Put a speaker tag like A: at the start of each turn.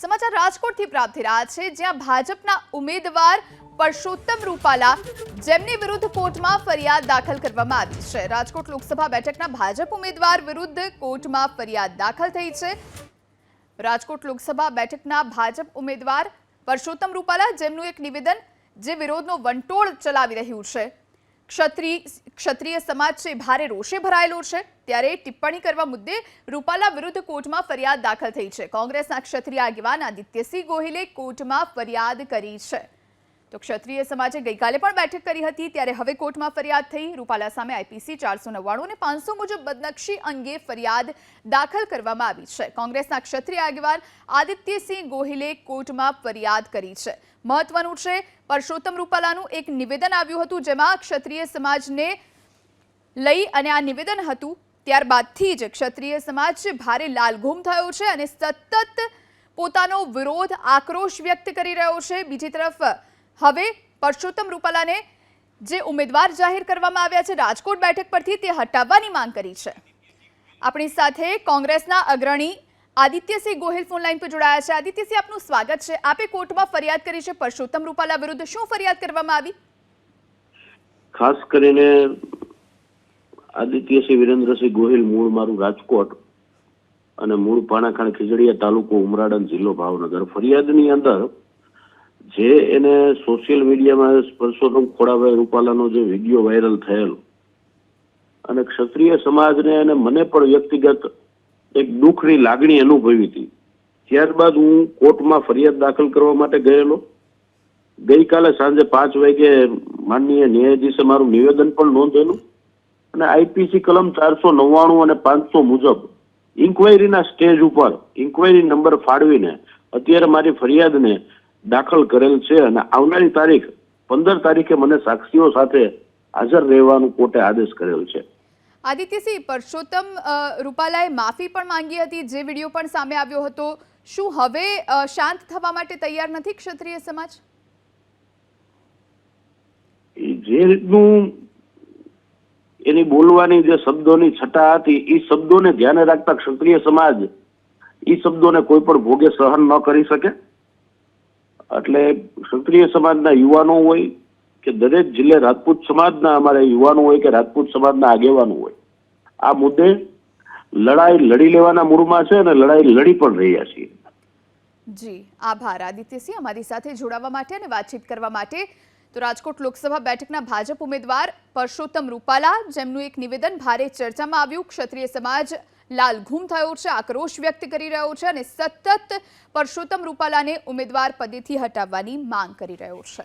A: સમાચાર રાજકોટથી પ્રાપ્ત થઈ રહ્યા છે. જ્યાં ભાજપના ઉમેદવાર પરસોત્તમ રૂપાલા જેમની વિરુદ્ધ કોર્ટમાં ફરિયાદ દાખલ કરવામાં આવી છે. રાજકોટ લોકસભા બેઠકના ભાજપ ઉમેદવાર વિરુદ્ધ કોર્ટમાં ફરિયાદ દાખલ થઈ છે. રાજકોટ લોકસભા બેઠકના ભાજપ ઉમેદવાર પરસોત્તમ રૂપાલા જેમનું એક નિવેદન, જે વિરોધનો વંટોળ ચલાવી રહ્યું છે. ક્ષત્રિય ક્ષત્રિય સમાજ છે ભારે રોષે ભરાયેલો છે. ત્યારે ટિપ્પણી કરવા મુદ્દે રૂપાલા વિરુદ્ધ કોર્ટમાં ફરિયાદ દાખલ થઈ છે. કોંગ્રેસના ક્ષત્રિય આગેવાન આદિત્યસિંહ ગોહિલે કોર્ટમાં ફરિયાદ કરી છે. તો ક્ષત્રિય સમાજે ગઈકાલે પણ બેઠક કરી હતી, ત્યારે હવે કોર્ટમાં ફરિયાદ થઈ. રૂપાલા સામે આઈપીસી ચારસો નવ્વાણું અને પાંચસો મુજબ બદનક્ષી અંગે ફરિયાદ દાખલ કરવામાં આવી છે. કોંગ્રેસના ક્ષત્રિય આગેવાન આદિત્યસિંહ ગોહિલે કોર્ટમાં ફરિયાદ કરી છે. મહત્વનું છે, પરસોત્તમ રૂપાલાનું એક નિવેદન આવ્યું હતું, જેમાં ક્ષત્રિય સમાજને લઈ અને આ નિવેદન હતું. ત્યારબાદથી જ ક્ષત્રિય સમાજ ભારે લાલઘૂમ થયો છે અને સતત પોતાનો વિરોધ આક્રોશ વ્યક્ત કરી રહ્યો છે. બીજી તરફ હવે પરસોત્તમ રૂપાલાને જે ઉમેદવાર જાહેર કરવામાં આવ્યા છે રાજકોટ બેઠક પરથી તે હટાવવાની માંગ કરી છે. આપણી સાથે કોંગ્રેસના અગ્રણી આદિત્યસિંહ ગોહિલ ફોન લાઈન પર જોડાયા છે. આદિત્યસિંહ, આપનું સ્વાગત છે. આપે કોર્ટમાં ફરિયાદ કરી છે પરસોત્તમ રૂપાલા વિરુદ્ધ. શું ફરિયાદ કરવામાં આવી?
B: ખાસ કરીને આદિત્યસિંહ વિરેન્દ્રસિંહ ગોહિલ મૂળ મારું રાજકોટ અને મૂળ પાણાખાણ ખીજડીયા તાલુકો ઉમરાડન જિલ્લો ભાવનગર. ફરિયાદની અંદર જે એને સોશિયલ મીડિયામાં પરસોત્તમ ખોડાભાઈ રૂપાલાનો જે વીડિયો વાયરલ થયેલો. અને ક્ષત્રિય સમાજને અને મને પણ વ્યક્તિગત એક દુઃખની લાગણી અનુભવી હતી. ત્યારબાદ હું કોર્ટમાં ફરિયાદ દાખલ કરવા માટે ગયેલો. ગઈકાલે સાંજે પાંચ વાગે માનનીય ન્યાયાધીશે મારું નિવેદન પણ નોંધેલું. અને આઈપીસી કલમ ચારસો નવ્વાણું અને પાંચસો મુજબ ઇન્કવાયરીના સ્ટેજ ઉપર ઇન્કવાયરી નંબર ફાળવીને અત્યારે મારી ફરિયાદને દાખલ કરેલ છે અને આવનારી તારીખ પંદર તારીખે મને સાક્ષીઓ સાથે હાજર રહેવાનું કોર્ટે આદેશ કરેલ છે.
A: આદિત્યસિંહ પરસોત્તમ રૂપાલાએ માફી પણ માંગી હતી જે વીડિયો પણ સામે આવ્યો હતો. શું હવે શાંત થવા માટે તૈયાર નથી ક્ષત્રિય સમાજ?
B: જે રીતનું એની બોલવાની જે શબ્દોની છટા હતી એ શબ્દોને ધ્યાને રાખતા ક્ષત્રિય સમાજ એ શબ્દોને કોઈ પણ ભોગે સહન ન કરી શકે. એટલે ક્ષત્રિય સમાજના યુવાનો હોય કે દરેક જિલ્લે રાજપૂત સમાજના અમારે યુવાનો હોય કે રાજપૂત સમાજના આગેવાનો હોય, આ મુદ્દે લડાઈ લડી લેવાના મૂળમાં છે અને લડાઈ લડી પણ રહ્યા છીએ.
A: જી, આભાર. આદિત્યસિંહ અમારી સાથે જોડાવા માટે અને વાતચીત કરવા માટે. તો રાજકોટ લોકસભા બેઠકના ભાજપ ઉમેદવાર પરસોત્તમ રૂપાલા, જેમનું એક નિવેદન ભારે ચર્ચામાં આવ્યું. ક્ષત્રિય સમાજ લાલઘૂમ થયો છે, આક્રોશ વ્યક્ત કરી રહ્યો છે અને સતત પરસોત્તમ રૂપાલાને ઉમેદવાર પદેથી હટાવવાની માંગ કરી રહ્યો છે.